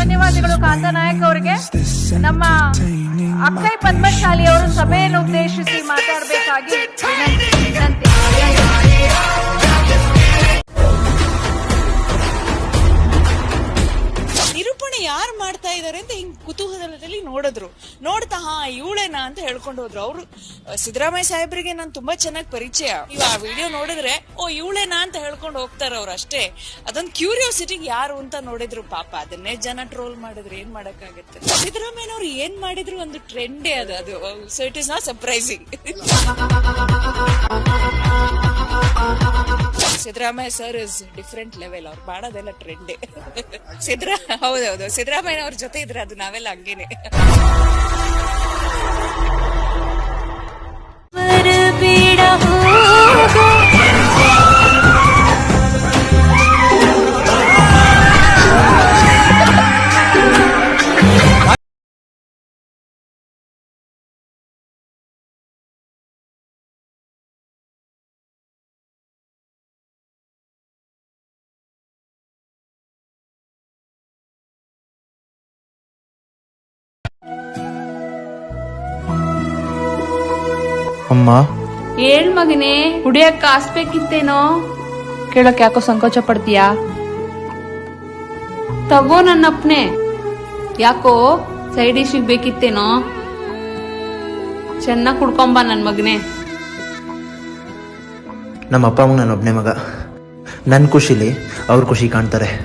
ಧನ್ಯವಾದಗಳು ಕಾಂತ ನಾಯಕ್ ಅವರಿಗೆ. ನಮ್ಮ ಅಕ್ಕೈ ಪದ್ಮಶಾಲಿ ಅವರು ಸಭೆಯನ್ನು ಉದ್ದೇಶಿಸಿ ಮಾತಾಡಬೇಕಾಗಿ ವಿನಂತಿ. ಯಾರು ಮಾಡ್ತಾ ಇದಾರೆ ಅಂತ ಹಿಂಗ್ ಕುತೂಹಲದಲ್ಲಿ ನೋಡಿದ್ರು. ನೋಡ್ತಾ, ಹಾ, ಇವಳೇನಾ ಅಂತ ಹೇಳ್ಕೊಂಡು ಹೋದ್ರು. ಅವ್ರು ಸಿದ್ದರಾಮಯ್ಯ ಸಾಹೇಬ್ರಿಗೆ ನಾನು ತುಂಬಾ ಚೆನ್ನಾಗಿ ಪರಿಚಯ. ಇವ್ ಆ ವಿಡಿಯೋ ನೋಡಿದ್ರೆ, ಓ, ಇವಳೇನಾ ಅಂತ ಹೇಳ್ಕೊಂಡು ಹೋಗ್ತಾರ ಅವ್ರು ಅಷ್ಟೇ. ಅದೊಂದು ಕ್ಯೂರಿಯಾಸಿಟಿ ಯಾರು ಅಂತ ನೋಡಿದ್ರು ಪಾಪ. ಅದನ್ನೇ ಜನ ಟ್ರೋಲ್ ಮಾಡಿದ್ರು ಏನ್ ಮಾಡಕ್ಕಾಗತ್ತೆ? ಸಿದ್ದರಾಮಯ್ಯನವ್ರು ಏನ್ ಮಾಡಿದ್ರು ಒಂದು ಟ್ರೆಂಡೇ ಅದು. ಅದು so it is not surprising Siddaramaiah sir is different level ಅವ್ರು ಮಾಡೋದೆಲ್ಲ ಟ್ರೆಂಡ್ ಸಿದ್ದರಾ, ಹೌದೌದು. ಸಿದ್ದರಾಮಯ್ಯ ಅವ್ರ ಜೊತೆ ಇದ್ರೆ ಅದು ನಾವೆಲ್ಲ ಹಂಗೇನೆ. ಬರಬೇಡ ಅಮ್ಮ. ಏಳ್ ಮಗನೇ ಕುಡಿಯಕ್ ಹಾಸ್ಬೇಕಿತ್ತೇನೋ ಕೇಳಕ್ ಯಾಕೋ ಸಂಕೋಚ ಪಡ್ತೀಯಾ? ತಗೋ ನನ್ನಪ್ಪನೆ. ಯಾಕೋ ಸೈಡ್ ಡಿಶಿಗ್ ಬೇಕಿತ್ತೇನೋ? ಚೆನ್ನಾಗ್ ಕುಡ್ಕೊಂಬ ನನ್ ಮಗನೇ. ನಮ್ಮ ಅಪ್ಪ ಅಮ್ಮ ನನ್ನ ಒಬ್ಬನೇ ಮಗ. ನನ್ನ ಖುಷಿಲಿ ಅವ್ರ ಖುಷಿ ಕಾಣ್ತಾರೆ.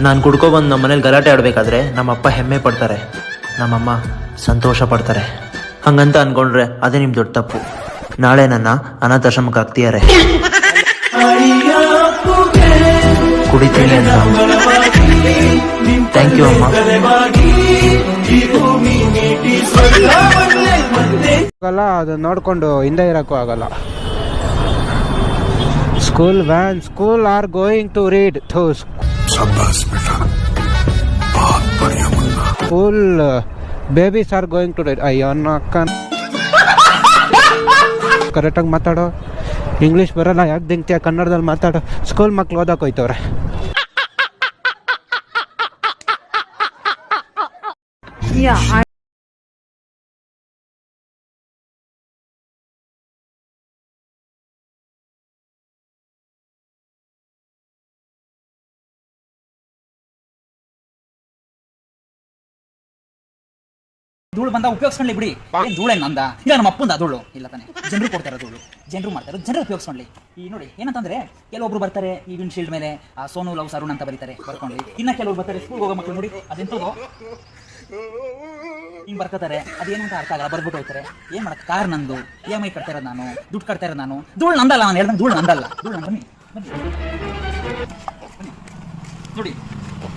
ನಾನು ಕುಡ್ಕೊಬಂದು ನಮ್ಮ ಮನೇಲಿ ಗಲಾಟೆ ಆಡಬೇಕಾದ್ರೆ ನಮ್ಮ ಅಪ್ಪ ಹೆಮ್ಮೆ ಪಡ್ತಾರೆ. ನಮ್ಮಮ್ಮ ಸಂತೋಷ ಪಡ್ತಾರೆ. ಹಂಗಂತ ಅನ್ಕೊಂಡ್ರೆ ಅದೇ ನಿಮ್ ದೊಡ್ಡ ತಪ್ಪು. ನಾಳೆ ನನ್ನ ಅನಾಥಾಶ್ರಮಕ್ಕೆ ಹಾಕ್ತಿಯಾರೆ ಕುಡಿತೀನಿ ಅಂತ. ಥ್ಯಾಂಕ್ ಯು ಅಮ್ಮ. ಆಗಲ್ಲ ಅದು ನೋಡ್ಕೊಂಡು ಹಿಂದೆ ಇರಕ್ಕೂ ಆಗಲ್ಲ. School van school are going to read ಥೂ school babies are going to read ಅಯ್ಯೋ ಅಕ್ಕ ಕರೆಕ್ಟಾಗಿ ಮಾತಾಡೋ ಇಂಗ್ಲೀಷ್ ಬರಲ್ಲ ಯಾಕೆ ದಿಂಗ್ತೀಯ ಕನ್ನಡದಲ್ಲಿ ಮಾತಾಡೋ ಸ್ಕೂಲ್ ಮಕ್ಳು ಓದಕ್ಕೆ ಹೋಯ್ತವ್ರೆ ಧೂಳು ಬಂದ ಉಪಯೋಗಿಸ್ಕೊಳ್ಳಿ ಬಿಡಿ. ಏನ್ ಧೂಳೆ ನಂದ? ಇಲ್ಲ ನಮ್ಮ ಅಪ್ಪಂದ ಧೂಳು. ಇಲ್ಲ ತಾನೆ. ಜನರು ಕೊಡ್ತಾರೆ ಧೂಳು. ಜನರು ಮಾಡ್ತಾರೆ ಜನರು ಉಪಯೋಗಿಸ್ಕೊಳ್ಳಿ ಈ ನೋಡಿ ಏನಂತಂದ್ರೆ ಕೆಲವೊಬ್ರು ಬರ್ತಾರೆ ಈ ವಿಂಡ್ ಶೀಲ್ಡ್ ಮೇಲೆ ಆ ಸೋನು ಲವ್ ಸರುಣ್ ಅಂತ ಬರೀತಾರೆ ಬರ್ಕೊಳ್ಳಿ ಇನ್ನ ಕೆಲವರು ಬರ್ತಾರೆ ಸ್ಕೂಲ್ ಹೋಗೋ ಮಕ್ಕಳು ನೋಡಿ ಅದೆಂತದು ಹಿಂಗ್? ಬರ್ಕೋತಾರೆ. ಅದೇನು ಅಂತ ಅರ್ಥ ಆಗಲ್ಲ ಬರ್ಬಿಟ್ಟು ಹೋಗ್ತಾರೆ. ಏನ್ ಮಾಡಕ್? ಕಾರ್ ನಂದು. ಇ ಎಂ ಐ ಕಟ್ತಾ ಇರೋದು ನಾನು. ದುಡ್ಡು ಕಟ್ತಾ ಇರೋದು ನಾನು. ಧೂಳು ನಂದಲ್ಲ ನಾನು ಹೇಳ್ದಂಗೆ ಧೂಳು ನಂದಲ್ಲ. ಧೂಳು ನಂದು. ನೋಡಿ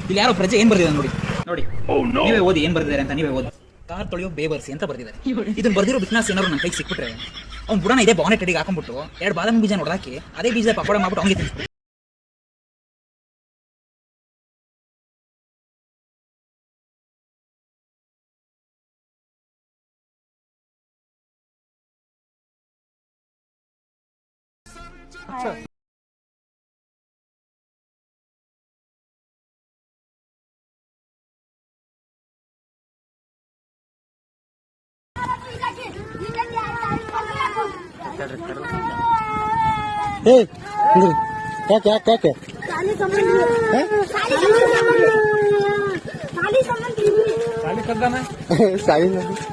ಇಲ್ಲಿ ಯಾರೋ ಪ್ರಜೆ ಏನ್ ಬರ್ದಿದೆ ನೋಡಿ. ನೋಡಿ. ನೀವೇ ಓದಿ ಏನ್ ಬರ್ದಿದ್ದಾರೆ ಅಂತ ನೀವೇ ಓದಿ. ಕಾರ್ ತೊಳೆಯೋ ಬೇವರ್ಸಿ ಅಂತ ಬರ್ದಿದ್ದಾರೆ. ಇದನ್ನ ಬರ್ದಿರೋ ಬಿಸ್ನೆಸ್ ಏನಾದ್ರು ನನ್ನ ಕೈಗೆ ಸಿಕ್ಬಿಟ್ರೆ, ಅವ್ನು ಬುಡನ ಇದೇ ಬಾನೆಟ್ ಅಡಿಗೆ ಹಾಕೊಂಡ್ಬಿಟ್ಟು ಎರಡು ಬಾದಾಮಿ ಬೀಜ ನೋಡಾಕಿ ಅದೇ ಬೀಜ ಪಕೋಡ ಮಾಡ್ಬಿಟ್ಟು ಅವ್ನಿಗೆ ತಿನ್ಸ್ಬಿಟ್ಟು क्या क्या क्या क्या साली साली साली साली काली